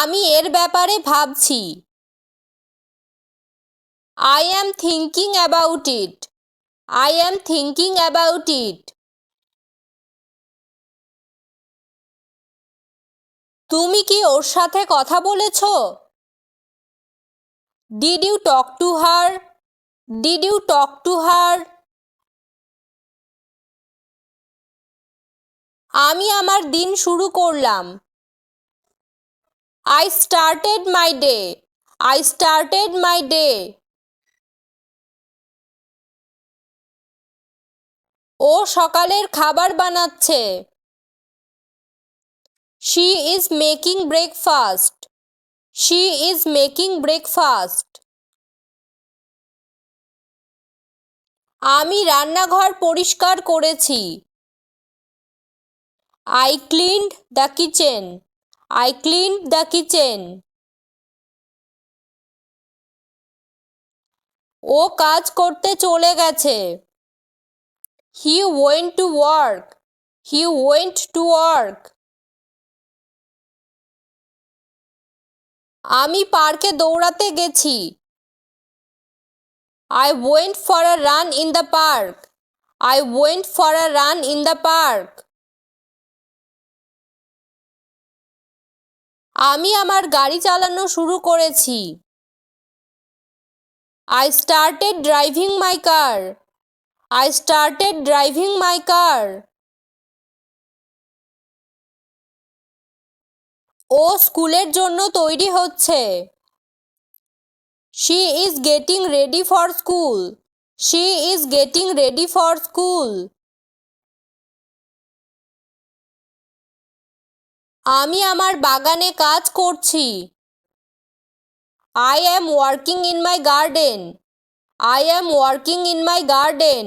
আমি এর ব্যাপারে ভাবছি। I am thinking about it I am thinking about it তুমি কি ওর সাথে কথা বলেছ? Did you talk to her did you talk to her আমি আমার দিন শুরু করলাম। I started my day I started my day ও সকালের খাবার বানাচ্ছে। She is making breakfast she is making breakfast আমি রান্নাঘর পরিষ্কার করেছি। I cleaned the kitchen I cleaned the kitchen ও কাজ করতে চলে গেছে। He went to work he went to work আমি পার্কে দৌড়াতে গেছি। I went for a run in the park I went for a run in the park আমি আমার গাড়ি চালানো শুরু করেছি। I started driving my car I started driving my car ও স্কুলের জন্য তৈরি হচ্ছে। She is getting ready for school she is getting ready for school আমি আমার বাগানে কাজ করছি। I am working in my garden I am working in my garden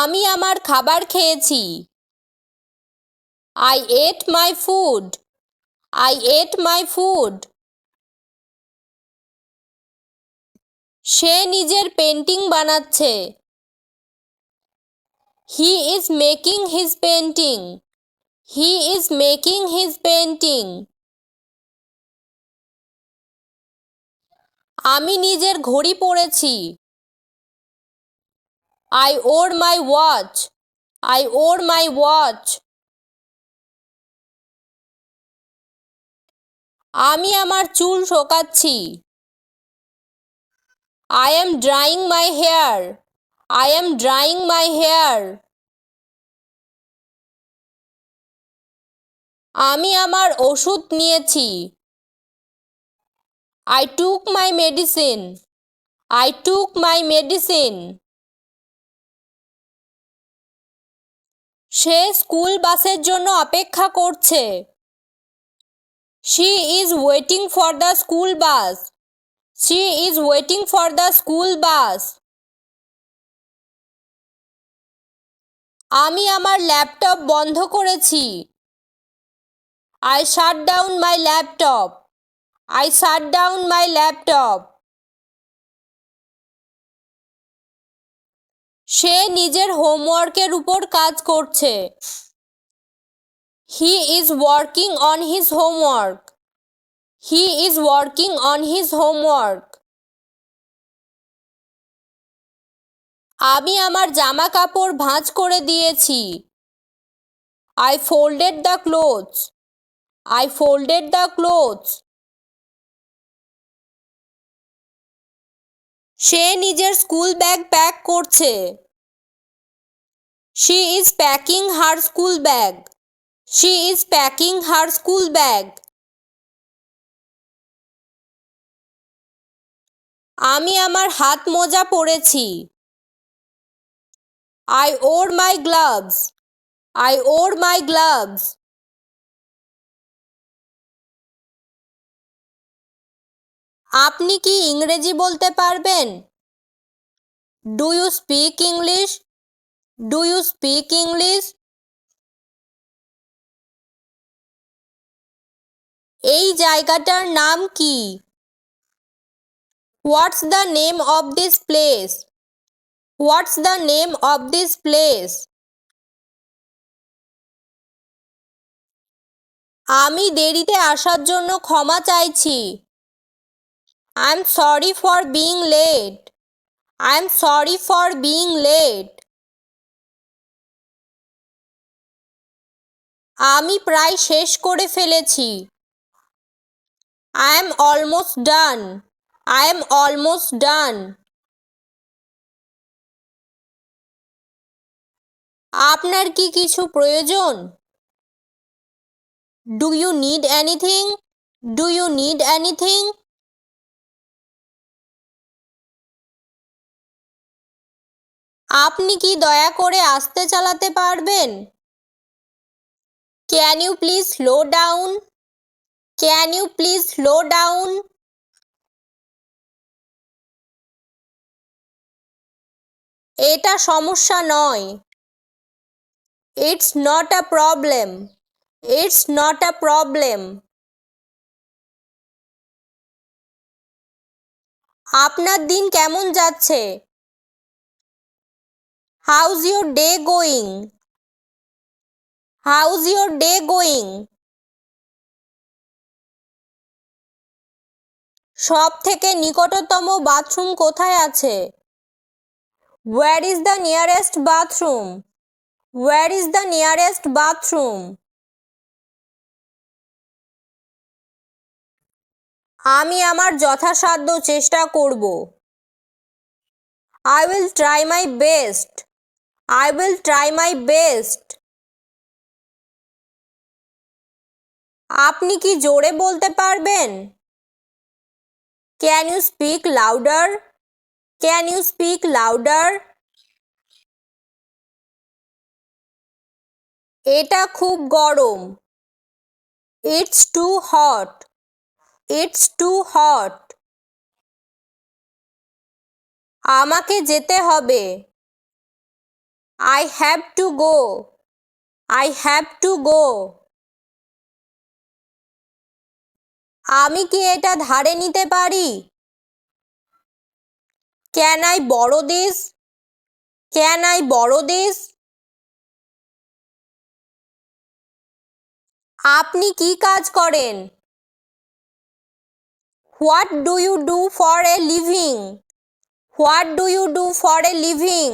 আমি আমার খাবার খেয়েছি। I ate my food I ate my food সে নিজের পেন্টিং বানাচ্ছে। He is making his painting he is making his painting আমি নিজের ঘড়ি পরেছি I wore my watch I wore my watch আমি আমার চুল শোকাচ্ছি। I am drying my hair I am drying my hair আমি আমার ওষুধ নিয়েছি। I took my medicine I took my medicine say school বাসের জন্য অপেক্ষা করছে। She is waiting for the school bus she is waiting for the school bus আমি আমার ল্যাপটপ বন্ধ করেছি। I shut down my laptop I shut down my laptop সে নিজের হোমওয়ার্কের উপর কাজ করছে। He is working on his homework he is working on his homework আমি আমার জামা কাপড় ভাঁজ করে দিয়েছি। I folded the clothes I folded the clothes সে নিজের স্কুল ব্যাগ প্যাক করছে। She is packing her school bag she is packing her school bag আমি আমার হাত মোজা পরেছি। I wore my gloves I wore my gloves আপনি কি ইংরেজি বলতে পারবেন? Do you speak English do you speak English এই জায়গাটার নাম কি? What's the name of this place what's the name of this place আমি দেরিতে আসার জন্য ক্ষমা চাইছি। I am sorry for being late I am sorry for being late আমি প্রায় শেষ করে ফেলেছি। I am almost done I am almost done আপনার কি কিছু প্রয়োজন? Do you need anything do you need anything আপনি কি দয়া করে আসতে চালাতে পারবেন? Can you please slow down can you please slow down এটা সমস্যা নয়। It's not a problem it's not a problem আপনার দিন কেমন যাচ্ছে? How's your day going how's your day going সব থেকে নিকটতম বাথরুম কোথায় আছে? Where is the nearest bathroom where is the nearest bathroom আমি আমার যথাসাধ্য চেষ্টা করব। I will try my best I will try my best আপনি কি জোরে বলতে পারবেন? Can you speak louder can you speak louder এটা খুব গরম। It's too hot it's too hot আমাকে যেতে হবে। I have to go I have to go আমি কি এটা ধারে নিতে পারি? Can I borrow this can I borrow this আপনি কি কাজ করেন? What do you do for a living what do you do for a living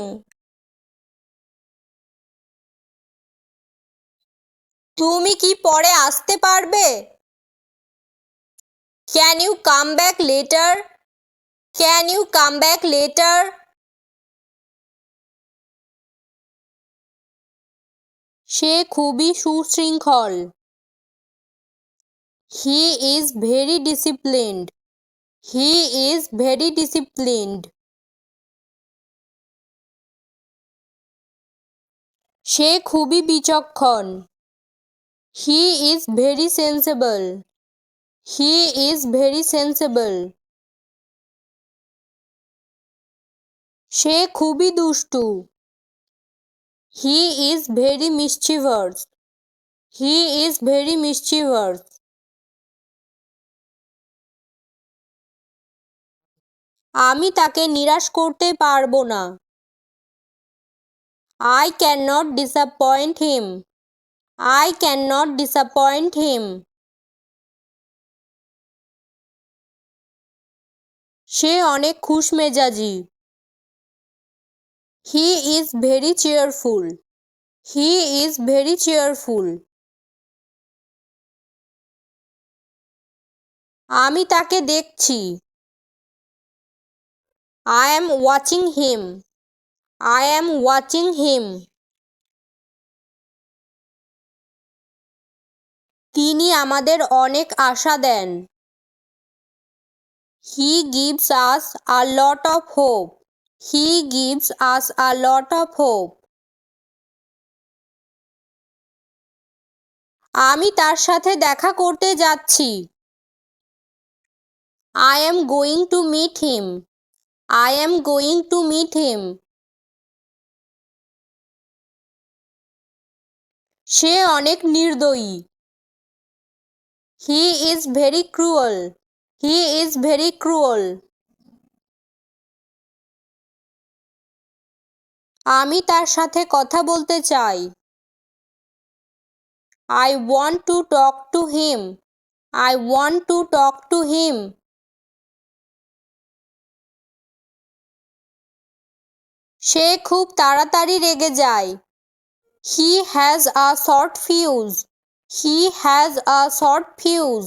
তুমি কি পরে আসতে পারবে? Can you come back later can you come back later সে খুবই সুশৃঙ্খল। He is very disciplined he is very disciplined সে খুবই বিচক্ষণ। He is very sensible he is very sensible সে খুবই দুষ্টু। He is very mischievous he is very mischievous আমি তাকে নিরাশ করতে পারব না। I can not disappoint him I can not disappoint him সে অনেক খুশ মেজাজি he is very cheerful he is very cheerful আমি তাকে দেখছি। I am watching him I am watching him তিনি আমাদের অনেক আশা দেন। He gives us a lot of hope he gives us a lot of hope আমি তার সাথে দেখা করতে যাচ্ছি। I am going to meet him I am going to meet him সে অনেক নির্দয়ী। He is very cruel he is very cruel আমি তার সাথে কথা বলতে চাই। I want to talk to him I want to talk to him সে খুব তাড়াতাড়ি রেগে যায়। He has a short fuse he has a short fuse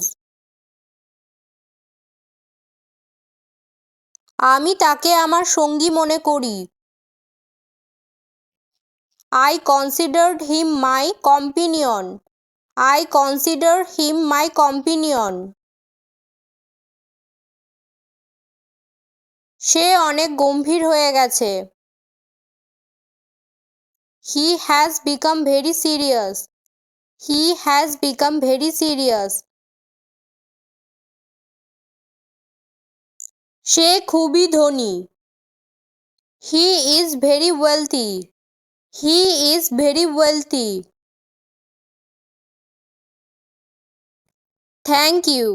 আমি তাকে আমার সঙ্গী মনে করি। I considered him my companion I consider him my companion সে অনেক গম্ভীর হয়ে গেছে। He has become very serious he has become very serious সে খুবই ধনী। He is very wealthy he is very wealthy thank you